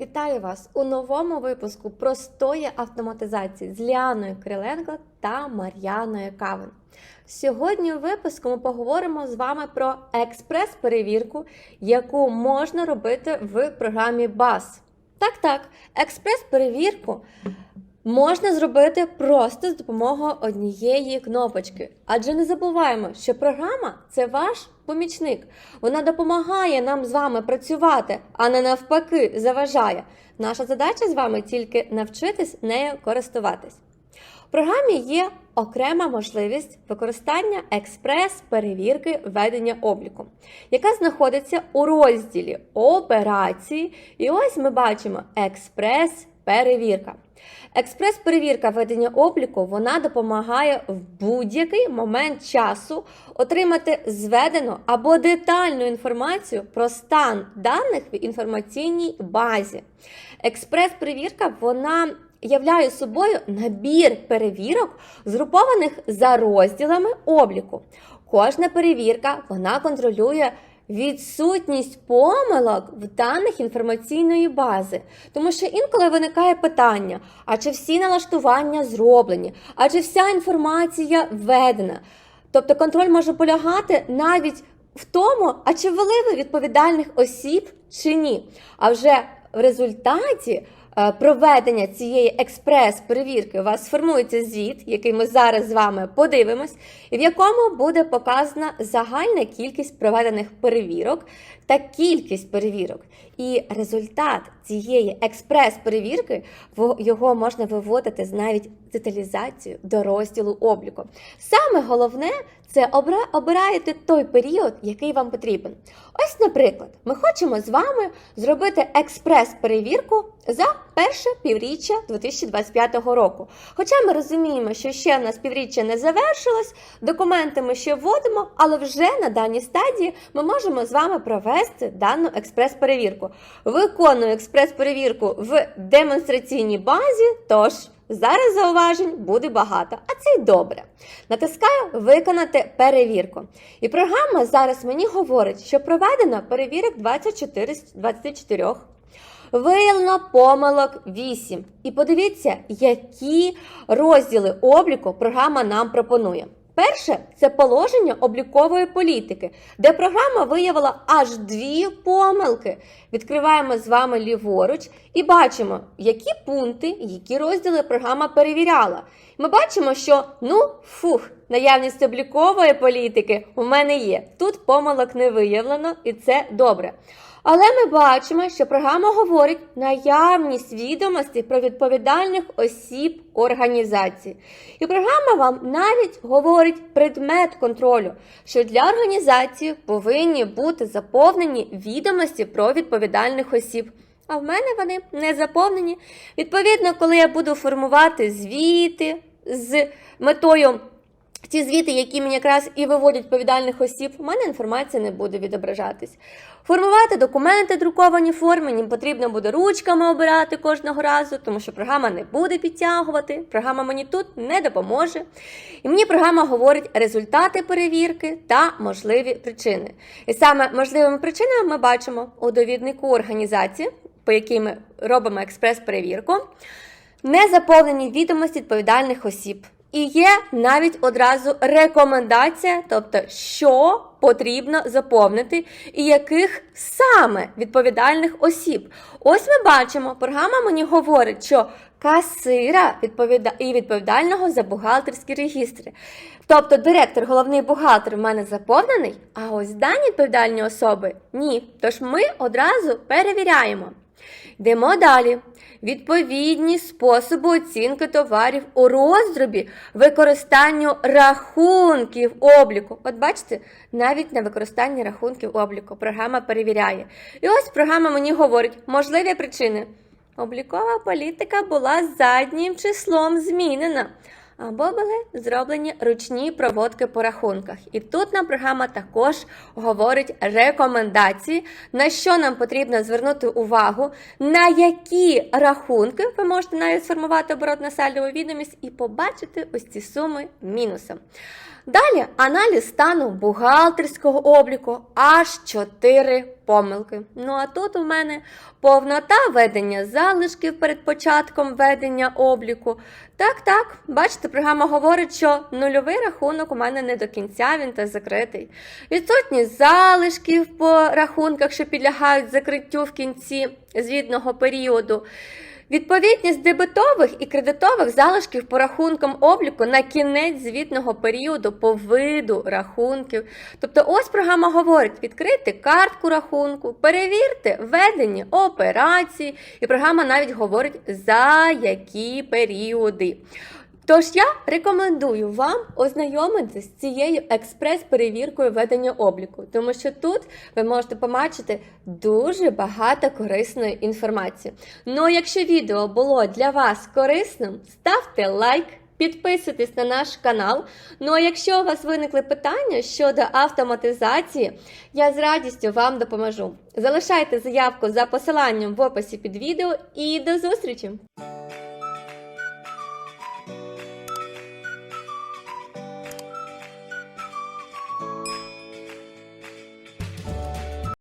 Вітаю вас у новому випуску простої автоматизації з Ліаною Криленко та Мар'яною Кавин. Сьогодні у випуску ми поговоримо з вами про експрес-перевірку, яку можна робити в програмі BAS. Так, так, експрес-перевірку можна зробити просто з допомогою однієї кнопочки. Адже не забуваємо, що програма це ваш помічник. Вона допомагає нам з вами працювати, а не навпаки заважає. Наша задача з вами тільки навчитись нею користуватись. В програмі є окрема можливість використання експрес-перевірки ведення обліку, яка знаходиться у розділі операції. І ось ми бачимо експрес-перевірка. Експрес-перевірка ведення обліку вона допомагає в будь-який момент часу отримати зведену або детальну інформацію про стан даних в інформаційній базі. Експрес-перевірка вона являє собою набір перевірок, згрупованих за розділами обліку. Кожна перевірка вона контролює відсутність помилок в даних інформаційної бази. Тому що інколи виникає питання: а чи всі налаштування зроблені, а чи вся інформація введена? Тобто контроль може полягати навіть в тому, а чи ввели ви відповідальних осіб чи ні. А вже в результаті проведення цієї експрес-перевірки у вас сформується звіт, який ми зараз з вами подивимось, і в якому буде показана загальна кількість проведених перевірок та кількість перевірок. І результат цієї експрес-перевірки його можна виводити з навіть деталізацією до розділу обліку. Саме головне це обираєте той період, який вам потрібен. Ось, наприклад, ми хочемо з вами зробити експрес-перевірку за перше півріччя 2025 року. Хоча ми розуміємо, що ще в нас півріччя не завершилось, документи ми ще вводимо, але вже на даній стадії ми можемо з вами провести дану експрес-перевірку. Виконую експрес-перевірку в демонстраційній базі, тож зараз зауважень буде багато, а це й добре. Натискаю Виконати перевірку. І програма зараз мені говорить, що проведено перевірок 24 з 24. Виявлено помилок 8. І подивіться, які розділи обліку програма нам пропонує. Перше це положення облікової політики, де програма виявила аж дві помилки. Відкриваємо з вами ліворуч і бачимо, які пункти, які розділи програма перевіряла. Ми бачимо, що ну фух, наявність облікової політики у мене є. Тут помилок не виявлено, і це добре. Але ми бачимо, що програма говорить наявність відомостей про відповідальних осіб організації. І програма вам навіть говорить предмет контролю, що для організації повинні бути заповнені відомості про відповідальних осіб. А в мене вони не заповнені. Відповідно, коли я буду формувати звіти з метою ті звіти, які мені якраз і виводять відповідальних осіб, у мене інформація не буде відображатись. Формувати документи друковані форми, мені потрібно буде ручками обирати кожного разу, тому що програма не буде підтягувати, програма мені тут не допоможе. І мені програма говорить результати перевірки та можливі причини. І саме можливими причинами ми бачимо у довіднику організації, по якій ми робимо експрес-перевірку, незаповнені відомості відповідальних осіб. І є навіть одразу рекомендація, тобто, що потрібно заповнити, і яких саме відповідальних осіб. Ось ми бачимо, програма мені говорить, що касира відповіда... і відповідального за бухгалтерські регістри. Тобто директор, головний бухгалтер в мене заповнений, а ось дані відповідальні особи ні. Тож ми одразу перевіряємо. Йдемо далі. Відповідні способи оцінки товарів у роздробі використанню рахунків обліку. От бачите, навіть на використанні рахунків обліку програма перевіряє. І ось програма мені говорить можливі причини. Облікова політика була заднім числом змінена. Або були зроблені ручні проводки по рахунках. І тут нам програма також говорить рекомендації, на що нам потрібно звернути увагу, на які рахунки ви можете навіть сформувати оборотно сальдову відомість і побачити ось ці суми мінусом. Далі аналіз стану бухгалтерського обліку аж 4 помилки. Ну а тут у мене повнота ведення залишків перед початком ведення обліку. Так, так, бачите, програма говорить, що нульовий рахунок у мене не до кінця, він та закритий. Відсутність залишків по рахунках, що підлягають закриттю в кінці звітного періоду. Відповідність дебетових і кредитових залишків по рахункам обліку на кінець звітного періоду по виду рахунків. Тобто, ось програма говорить: відкрити картку рахунку, перевірте введені операції, і програма навіть говорить за які періоди. Тож я рекомендую вам ознайомитися з цією експрес-перевіркою ведення обліку, тому що тут ви можете побачити дуже багато корисної інформації. Ну, а якщо відео було для вас корисним, ставте лайк. Підписуйтесь на наш канал. Ну а якщо у вас виникли питання щодо автоматизації, я з радістю вам допоможу. Залишайте заявку за посиланням в описі під відео і до зустрічі!